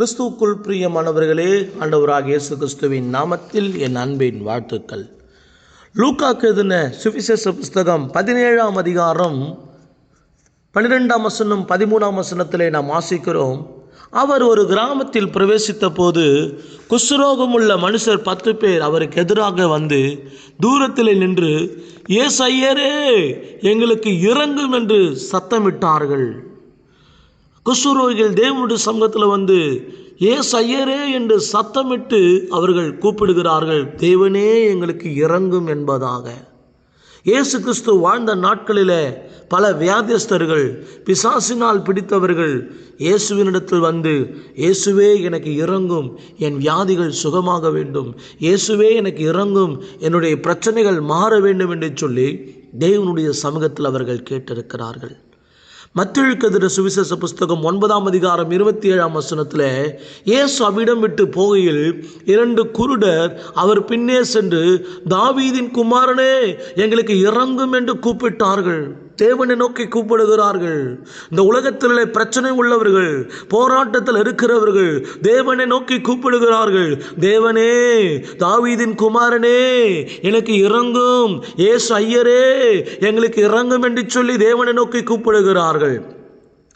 கிறிஸ்துவுக்குள் பிரியமானவர்களே ஆண்டவராக இயேசு கிறிஸ்துவின் நாமத்தில் என் அன்பின் வாழ்த்துக்கள். லூக்கா எதின சுவிசேஷ புஸ்தகம் பதினேழாம் அதிகாரம் பன்னிரெண்டாம் வசனம் பதிமூணாம் வசனத்திலே நாம் வாசிக்கிறோம். அவர் ஒரு கிராமத்தில் பிரவேசித்த போது குஷ்ரோகம் உள்ள மனுஷர் பத்து பேர் அவருக்கு எதிராக வந்து தூரத்தில் நின்று ஏ ஐயரே எங்களுக்கு இறங்கும் என்று சத்தமிட்டார்கள். குஷ்ரோகிகள் தேவனுடைய சமூகத்தில் வந்து ஏசு ஐயரே என்று சத்தமிட்டு அவர்கள் கூப்பிடுகிறார்கள். தேவனே எங்களுக்கு இறங்கும் என்பதாக. இயேசு கிறிஸ்து வாழ்ந்த நாட்களிலே பல வியாதியஸ்தர்கள் பிசாசினால் பிடித்தவர்கள் இயேசுவினிடத்தில் வந்து இயேசுவே எனக்கு இறங்கும். என் வியாதிகள் சுகமாக வேண்டும். இயேசுவே எனக்கு இறங்கும். என்னுடைய பிரச்சனைகள் மாற வேண்டும் என்று சொல்லி தேவனுடைய சமூகத்தில் அவர்கள் கேட்டிருக்கிறார்கள். மத்திழுக்கதிர சுவிசேஷ புஸ்தகம் ஒன்பதாம் அதிகாரம் இருபத்தி ஏழாம் வசனத்தில் இயேசு அவ்விடம் விட்டு போகையில் இரண்டு குருடர் அவர் பின்னே சென்று தாவீதின் குமாரனே எங்களுக்கு இறங்கும் என்று கூப்பிட்டார்கள். தேவனை நோக்கி கூப்பிடுகிறார்கள். இந்த உலகத்திலே பிரச்சனை உள்ளவர்கள் போராட்டத்தில் இருக்கிறவர்கள் தேவனை நோக்கி கூப்பிடுகிறார்கள். தேவனே தாவீதின் குமாரனே எனக்கு இறங்கும். ஏசு ஐயரே எங்களுக்கு இறங்கும் என்று சொல்லி தேவனை நோக்கி கூப்பிடுகிறார்கள்.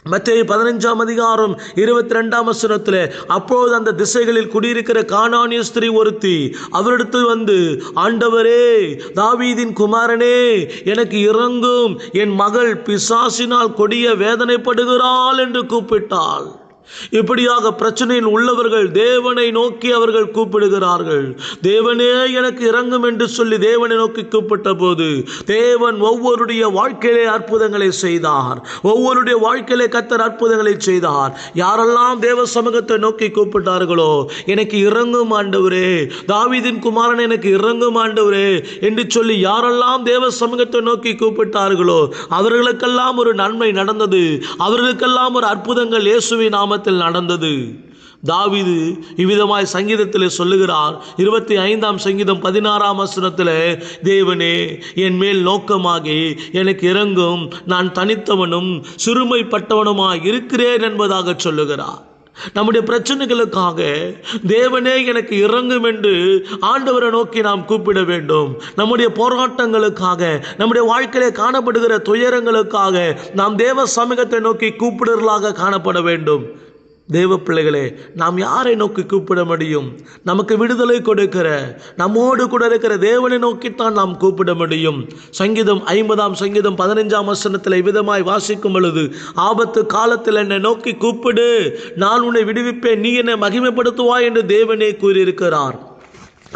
மத்திய பதினஞ்சாம் அதிகாரம் இருபத்தி ரெண்டாம் வசனத்தில் அப்போது அந்த திசைகளில் குடியிருக்கிற காணானிய ஸ்திரீ ஒருத்தி அவரிடத்து வந்து ஆண்டவரே தாவீதின் குமாரனே எனக்கு இறங்கும் என் மகள் பிசாசினால் கொடிய வேதனைப்படுகிறாள் என்று கூப்பிட்டாள். இப்படியாக பிரச்சனையில் உள்ளவர்கள் தேவனை நோக்கி அவர்கள் கூப்பிடுகிறார்கள். தேவனே எனக்கு இறங்கும் என்று சொல்லி தேவனை நோக்கி கூப்பிட்ட போது தேவன் ஒவ்வொருடைய வாழ்க்கையிலே அற்புதங்களை செய்தார். ஒவ்வொருடைய வாழ்க்கையிலே கத்தர் அற்புதங்களை செய்தார். யாரெல்லாம் தேவ சமூகத்தை நோக்கி கூப்பிட்டார்களோ எனக்கு இறங்கும் ஆண்டவரே தாவிதின் குமாரன் எனக்கு இறங்கும் ஆண்டவரே என்று சொல்லி யாரெல்லாம் தேவ சமூகத்தை நோக்கி கூப்பிட்டார்களோ அவர்களுக்கெல்லாம் ஒரு நன்மை நடந்தது. அவர்களுக்கெல்லாம் ஒரு அற்புதங்கள் இயேசுவின் நாம நாமத்தில் நடந்தது. தாவிது இவ்விதமாய் சங்கீதத்தில் சொல்லுகிறார். இருபத்தி ஐந்தாம் சங்கீதம் பதினாறாம் வசனத்தில் தேவனே என் மேல் நோக்கமாகி எனக்கு இறங்கும் நான் தனித்தவனும் சிறுமைப்பட்டவனுமாய் இருக்கிறேன் என்பதாக சொல்லுகிறார். நம்முடைய பிரச்சனைகளுக்காக தேவனே எனக்கு இறங்கும் என்று ஆண்டவரை நோக்கி நாம் கூப்பிட வேண்டும். நம்முடைய போராட்டங்களுக்காக நம்முடைய வாழ்க்கையிலே காணப்படுகிற துயரங்களுக்காக நாம் தேவ சமூகத்தை நோக்கி கூப்பிடுறலாக காணப்பட வேண்டும். தேவ பிள்ளைகளே நாம் யாரை நோக்கி கூப்பிட முடியும்? நமக்கு விடுதலை கொடுக்கிற நம்மோடு கூட இருக்கிற தேவனை நோக்கித்தான் நாம் கூப்பிட முடியும். சங்கீதம் ஐம்பதாம் சங்கீதம் பதினைஞ்சாம் வசனத்தில் விதமாய் வாசிக்கும் பொழுது ஆபத்து காலத்தில் என்னை நோக்கி கூப்பிடு நான் உன்னை விடுவிப்பேன் நீ என்னை மகிமைப்படுத்துவாய் என்று தேவனே கூறியிருக்கிறார்.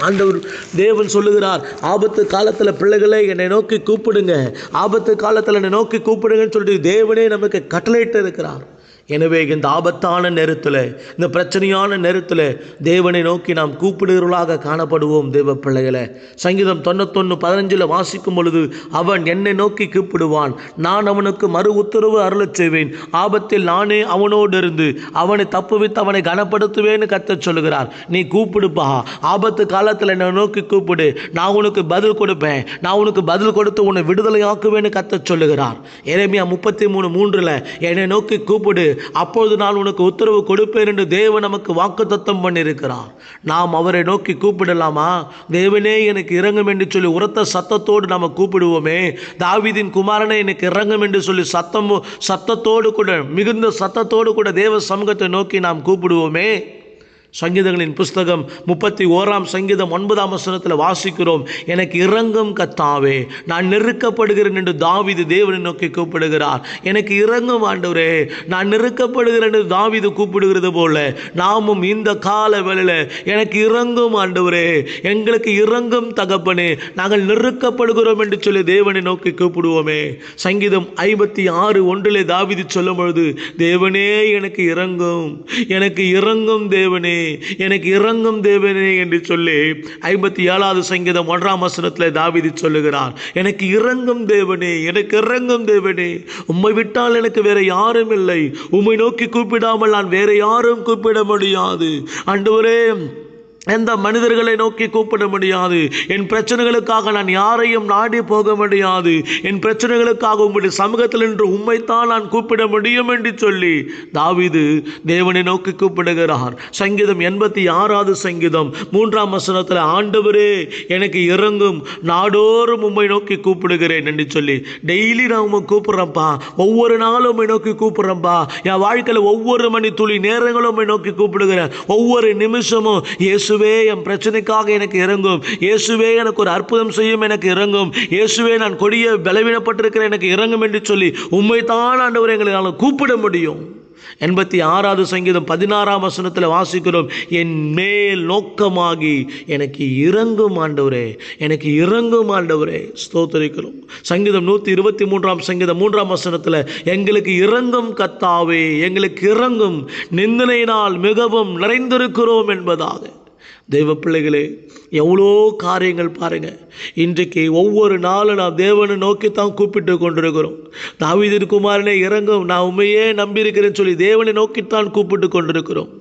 ஆண்டவர் தேவன் சொல்லுகிறார் ஆபத்து காலத்தில் பிள்ளைகளை என்னை நோக்கி கூப்பிடுங்க. ஆபத்து காலத்தில் என்னை நோக்கி கூப்பிடுங்கன்னு சொல்லிட்டு தேவனே நமக்கு கட்டளையிட்டு இருக்கிறார் எனவே இந்த ஆபத்தான நேரத்தில் இந்த பிரச்சனையான நேரத்தில் தேவனை நோக்கி நாம் கூப்பிடுகிறவர்களாக காணப்படுவோம் தேவ பிள்ளைகளை. சங்கீதம் தொண்ணூத்தொன்று பதினஞ்சில் வாசிக்கும் பொழுது அவன் என்னை நோக்கி கூப்பிடுவான். நான் அவனுக்கு மறு உத்தரவு அருளச் செய்வேன். ஆபத்தில் நானே அவனோடு இருந்து அவனை தப்புவித்து அவனை கனப்படுத்துவேன்னு கத்த சொல்லுகிறார். நீ கூப்பிடுப்பா ஆபத்து காலத்தில் என்னை நோக்கி கூப்பிடு. நான் உனக்கு பதில் கொடுப்பேன். நான் உனக்கு பதில் கொடுத்து உன்னை விடுதலையாக்குவேன்னு கத்த சொல்லுகிறார். இறைமையா முப்பத்தி மூணு மூன்றில் என்னை நோக்கி கூப்பிடு. அப்பொழுது நான் உனக்கு உத்தரவு கொடுப்பேன் என்று தேவன் நமக்கு வாக்கு தத்தம் பண்ணியிருக்கிறார். நாம் அவரை நோக்கி கூப்பிடலாமா? தேவனே எனக்கு இறங்கும் என்று சொல்லி உரத்த சத்தத்தோடு நாம் கூப்பிடுவோமே. தாவிதின் குமாரனை எனக்கு இறங்கும் என்று சொல்லி சத்தம் சத்தத்தோடு கூட மிகுந்த சத்தத்தோடு கூட தேவ சமூகத்தை நோக்கி நாம் கூப்பிடுவோமே. சங்கீதங்களின் புஸ்தகம் முப்பத்தி ஓராம் சங்கீதம் ஒன்பதாம் வசனத்தில் வாசிக்கிறோம் எனக்கு இறங்கும் கத்தாவே நான் நெருக்கப்படுகிறேன் என்று தாவிது தேவனை நோக்கி கூப்பிடுகிறார். எனக்கு இறங்கும் ஆண்டவரே நான் நெருக்கப்படுகிறேன் என்று தாவிது கூப்பிடுகிறது போல நாமும் இந்த கால வேளையில் எனக்கு இறங்கும் ஆண்டவரே எங்களுக்கு இறங்கும் தகப்பனே நாங்கள் நெருக்கப்படுகிறோம் என்று சொல்லி தேவனை நோக்கி கூப்பிடுவோமே. சங்கீதம் ஐம்பத்தி ஆறு ஒன்றிலே தாவிது சொல்லும் பொழுது தேவனே எனக்கு இறங்கும் எனக்கு இறங்கும் தேவனே எனக்கு இறங்கும் தேவனே என்று சொல்லி ஐம்பத்தி ஏழாவது சங்கீதம் ஒன்றாம் வசனத்தில் தாவிதி சொல்லுகிறார் எனக்கு இறங்கும் தேவனே எனக்கு இறங்கும் தேவனே உம்மை விட்டால் எனக்கு வேற யாரும் இல்லை. உம்மை நோக்கி கூப்பிடாமல் நான் வேற யாரும் கூப்பிட முடியாது. ஆண்டவரே எந்த மனிதர்களை நோக்கி கூப்பிட முடியாது? என் பிரச்சனைகளுக்காக நான் யாரையும் நாடி போக முடியாது. என் பிரச்சனைகளுக்காக உங்களுடைய சமூகத்தில் என்று உண்மைத்தான் நான் கூப்பிட முடியும் என்று சொல்லி தாவிது தேவனை நோக்கி கூப்பிடுகிறார். சங்கீதம் எண்பத்தி ஆறாவது சங்கீதம் மூன்றாம் வசனத்தில் ஆண்டவரே எனக்கு இறங்கும் நாடோறும் உண்மை நோக்கி கூப்பிடுகிறேன் என்று சொல்லி டெய்லி நான் உம்மை கூப்பிட்றேன்ப்பா. ஒவ்வொரு நாளும் உண்மை நோக்கி கூப்பிட்றேன்ப்பா. என் வாழ்க்கையில் ஒவ்வொரு மணி துளி நேரங்களும் உண்மை நோக்கி கூப்பிடுகிறேன். ஒவ்வொரு நிமிஷமும் இயேசு இயேசுவே என் பிரச்சனைக்காக எனக்கு இறங்கும். இயேசுவே எனக்கு ஒரு அற்புதம் செய்யும் எனக்கு இறங்கும். இயேசுவே நான் கொடிய பலவீனப்பட்டிருக்கிற எனக்கு இறங்கும் என்று சொல்லி உண்மைத்தான் ஆண்டவர் எங்களால் கூப்பிட முடியும். எண்பத்தி ஆறாவது சங்கீதம் பதினாறாம் வசனத்தில் வாசிக்கிறோம் என் மேல் நோக்கமாகி எனக்கு இறங்கும் ஆண்டவரே எனக்கு இறங்கும் ஆண்டவரே. ஸ்தோத்தரிக்கிறோம். சங்கீதம் நூற்றி இருபத்தி மூன்றாம் சங்கீதம் மூன்றாம் வசனத்தில் எங்களுக்கு இறங்கும் கத்தாவே எங்களுக்கு இறங்கும் நிந்தனையினால் மிகவும் நிறைந்திருக்கிறோம் என்பதாக. தெய்வ பிள்ளைகளே எவ்வளோ காரியங்கள் பாருங்கள் இன்றைக்கு ஒவ்வொரு நாளும் நாம் தேவனை நோக்கி தான் கூப்பிட்டு கொண்டிருக்கிறோம். தாவீதின் குமாரனே இறங்கும். நான் உண்மையே நம்பியிருக்கிறேன்னு சொல்லி தேவனை நோக்கித்தான் கூப்பிட்டு கொண்டிருக்கிறோம்.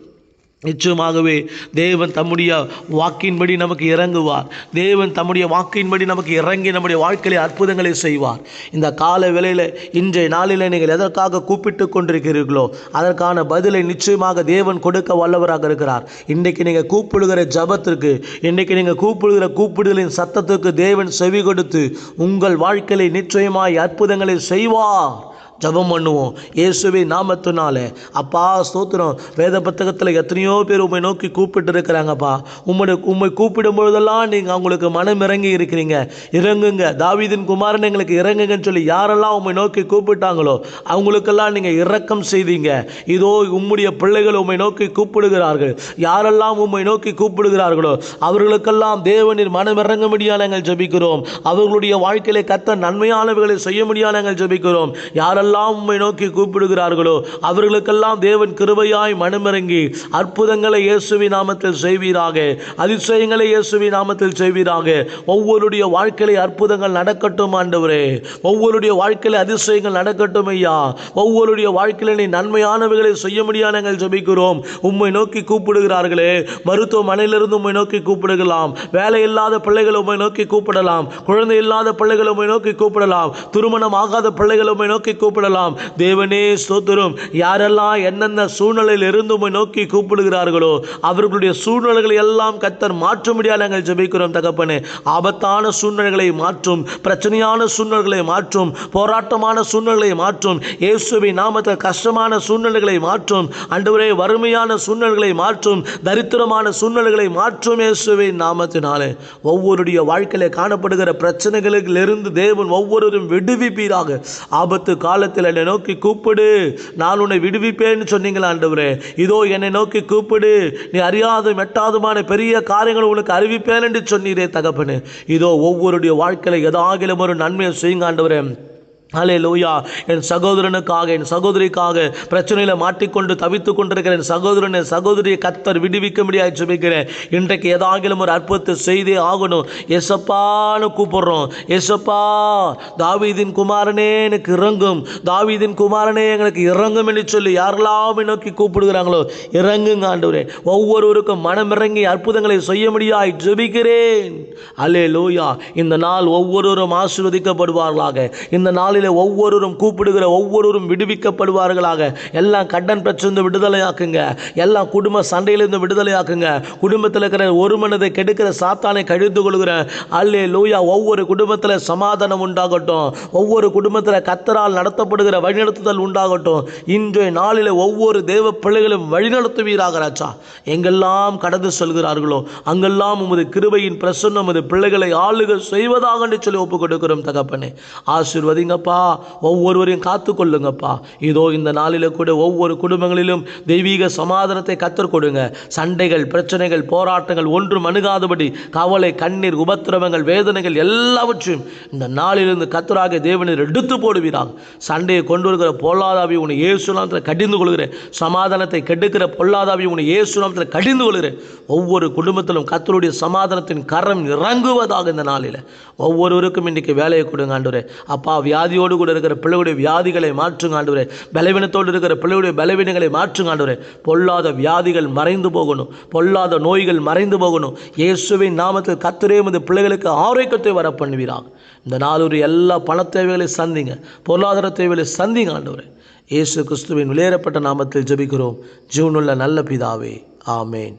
நிச்சயமாகவே தேவன் தம்முடைய வாக்கின்படி நமக்கு இறங்குவார். தேவன் தம்முடைய வாக்கின்படி நமக்கு இறங்கி நம்முடைய வாழ்க்கையிலே அற்புதங்களை செய்வார். இந்த கால வேளையில் இன்றைய நாளில் நீங்கள் எதற்காக கூப்பிட்டு கொண்டிருக்கிறீர்களோ அதற்கான பதிலை நிச்சயமாக தேவன் கொடுக்க வல்லவராக இருக்கிறார். இன்றைக்கு நீங்கள் கூப்பிடுகிற ஜபத்திற்கு இன்றைக்கு நீங்கள் கூப்பிடுகிற கூப்பிடுதலின் சத்தத்துக்கு தேவன் செவி கொடுத்து உங்கள் வாழ்க்கையில் நிச்சயமாய் அற்புதங்களை செய்வார். ஜெபம் பண்ணுவோம். இயேசுவை நாமத்தினால. அப்பா ஸ்தோத்திரம். வேத புத்தகத்தில் எத்தனையோ பேர் உம்மை நோக்கி கூப்பிட்டு இருக்கிறாங்கப்பா உம்முடைய உம்மை கூப்பிடும் பொழுதெல்லாம் நீங்கள் அவங்களுக்கு மனம் இறங்கி இருக்கிறீங்க. இறங்குங்க. தாவிதின் குமாரன் எங்களுக்கு இறங்குங்கன்னு சொல்லி யாரெல்லாம் உம்மை நோக்கி கூப்பிட்டாங்களோ அவங்களுக்கெல்லாம் நீங்கள் இரக்கம் செய்தீங்க. இதோ உம்முடைய பிள்ளைகள் உம்மை நோக்கி கூப்பிடுகிறார்கள். யாரெல்லாம் உம்மை நோக்கி கூப்பிடுகிறார்களோ அவர்களுக்கெல்லாம் தேவனின் மனம் இறங்க முடியாத நாங்கள் ஜெபிக்கிறோம். அவர்களுடைய வாழ்க்கையில கத்த நன்மையானவர்களை செய்ய முடியாது நாங்கள் ஜெபிக்கிறோம். யாரெல்லாம் உம்மை நோக்கி கூப்பிடுகிறார்களோ அவர்களுக்கெல்லாம் தேவன் கிருபையாய் மனமிறங்கி அற்புதங்களை இயேசுவி நாமத்தில் செய்வீராக அதிசயங்களை இயேசுவி நாமத்தில் செய்வீராக. ஒவ்வொருடைய வாழ்க்கையிலே அற்புதங்கள் நடக்கட்டும் ஆண்டவரே. ஒவ்வொருடைய வாழ்க்கையில அதிசயங்கள் நடக்கட்டும் ஐயா. ஒவ்வொருடைய வாழ்க்கையில நீ நன்மையானவைகளை செய்ய முடியாது நாங்கள் ஜபிக்கிறோம். உம்மை நோக்கி கூப்பிடுகிறார்களே. மருத்துவமனையிலிருந்து உம்மை நோக்கி கூப்பிடுகலாம் வேலை இல்லாத பிள்ளைகள் உம்மை நோக்கி கூப்பிடலாம். குழந்தை இல்லாத பிள்ளைகள் உம்மை நோக்கி கூப்பிடலாம். திருமணம் ஆகாத பிள்ளைகள் உம்மை நோக்கி கூப்பிட கூப்பிடலாம். தேவனே ஸ்தோத்திரம். யாரெல்லாம் என்னென்ன சூழ்நிலையில் இருந்து நோக்கி கூப்பிடுகிறார்களோ அவர்களுடைய சூழ்நிலைகளை எல்லாம் கத்தர் மாற்ற முடியாது நாங்கள் ஜெபிக்கிறோம் தகப்பனே. ஆபத்தான சூழ்நிலைகளை மாற்றும் பிரச்சனையான சூழ்நிலைகளை மாற்றும் போராட்டமான சூழ்நிலைகளை மாற்றும் இயேசுவை நாமத்தில் கஷ்டமான சூழ்நிலைகளை மாற்றும் அன்றுவரே வறுமையான சூழ்நிலைகளை மாற்றும் தரித்திரமான சூழ்நிலைகளை மாற்றும் இயேசுவை நாமத்தினாலே. ஒவ்வொருடைய வாழ்க்கையில காணப்படுகிற பிரச்சனைகளிலிருந்து தேவன் ஒவ்வொருவரும் விடுவிப்பீராக. ஆபத்து கால காலத்தில் என்னை நோக்கி கூப்பிடு. நான் உன்னை விடுவிப்பேன்னு சொன்னீங்களா ஆண்டவரே? இதோ என்னை நோக்கி கூப்பிடு. நீ அறியாதும் மெட்டாதுமான பெரிய காரியங்களை உனக்கு அறிவிப்பேன் என்று சொன்னீரே தகப்பனு. இதோ ஒவ்வொருடைய வாழ்க்கையில ஏதாகிலும் ஒரு நன்மையை செய்யுங்க ஆண்டவரே. அலே லூயா என் சகோதரனுக்காக என் சகோதரிக்காக பிரச்சனையில் மாட்டிக்கொண்டு தவித்து கொண்டிருக்கிற என் சகோதரன் என் சகோதரியை கத்தர் விடுவிக்க முடியாது ஜெபிக்கிறேன். இன்றைக்கு ஏதாகிலும் ஒரு அற்புதத்தை செய்தே ஆகணும். எசப்பான்னு கூப்பிடுறோம். எசப்பா தாவீதின் குமாரனே எனக்கு இறங்கும். தாவீதின் குமாரனே எங்களுக்கு இறங்கும் என்று சொல்லி யாரெல்லாம் நோக்கி கூப்பிடுகிறாங்களோ இறங்குங்க ஆண்டவரே. ஒவ்வொருவருக்கும் மனம் இறங்கி அற்புதங்களை செய்ய முடியாய் ஜெபிக்கிறேன். அலே லூயா இந்த நாள் ஒவ்வொருவரும் ஆசீர்வதிக்கப்படுவார்களாக. இந்த நாள் நாளில் ஒவ்வொருவரும் கூப்பிடுகிற ஒவ்வொருவரும் விடுவிக்கப்படுவார்களாக. எல்லாம் கடன் பிரச்சனை விடுதலையாக்குங்க. எல்லாம் குடும்ப சண்டையிலிருந்து விடுதலையாக்குங்க. குடும்பத்தில் இருக்கிற ஒரு மனதை கெடுக்கிற சாத்தானை கழித்து கொள்கிற அல்லே லூயா ஒவ்வொரு குடும்பத்தில் சமாதானம் உண்டாகட்டும். ஒவ்வொரு குடும்பத்தில் கத்தரால் நடத்தப்படுகிற வழிநடத்துதல் உண்டாகட்டும். இன்றைய நாளில் ஒவ்வொரு தேவ பிள்ளைகளும் வழிநடத்துவீராக ராஜா. எங்கெல்லாம் கடந்து செல்கிறார்களோ அங்கெல்லாம் உமது கிருபையின் பிரசன்னம் உமது பிள்ளைகளை ஆளுக செய்வதாக சொல்லி ஒப்புக் கொடுக்கிறோம் தகப்பனே. ஆசீர்வதிங்கப்பா. ஒவ்வொருவரையும் காத்து கொள்ளுங்கப்பா இதோ இந்த நாளில் கூட ஒவ்வொரு குடும்பங்களிலும் தெய்வீக சமாதானத்தை கற்றுக் கொடுங்க. சண்டைகள் பிரச்சனைகள் போராட்டங்கள் ஒன்றும் அணுகாதபடி கவலை கண்ணீர் உபத்திரவங்கள் வேதனைகள் எல்லாவற்றையும் இந்த நாளிலிருந்து கத்தராக தேவனர் எடுத்து போடுவீராக. சண்டையை கொண்டு வருகிற பொல்லாதாவி உன்னை இயேசுநாமத்தில் கடிந்து கொள்கிறேன். சமாதானத்தை கெடுக்கிற பொல்லாதாவி உன்னை இயேசுநாமத்தில் கடிந்து கொள்கிறேன். ஒவ்வொரு குடும்பத்திலும் கத்தருடைய சமாதானத்தின் கரம் இறங்குவதாக இந்த நாளில். ஒவ்வொருவருக்கும் இன்றைக்கு வேலையை கொடுங்க ஆண்டவரே. அப்பா வியாதி வியாதியோடு கூட இருக்கிற பிள்ளைகளுடைய வியாதிகளை மாற்றுங்க ஆண்டவரே. பலவீனத்தோடு இருக்கிற பிள்ளைகளுடைய பலவீனங்களை மாற்றுங்க ஆண்டவரே. பொல்லாத வியாதிகள் மறைந்து போகணும். பொல்லாத நோய்கள் மறைந்து போகணும். இயேசுவின் நாமத்தில் கத்திரே இந்த பிள்ளைகளுக்கு ஆரோக்கியத்தை வர பண்ணுவீராக. இந்த நாளொரு எல்லா பண தேவைகளையும் சந்திங்க. பொருளாதார தேவைகளை சந்திங்க ஆண்டவரே. இயேசு கிறிஸ்துவின் விளையேறப்பட்ட நாமத்தில் ஜபிக்கிறோம். ஜீவனுள்ள நல்ல பிதாவே. ஆமேன்.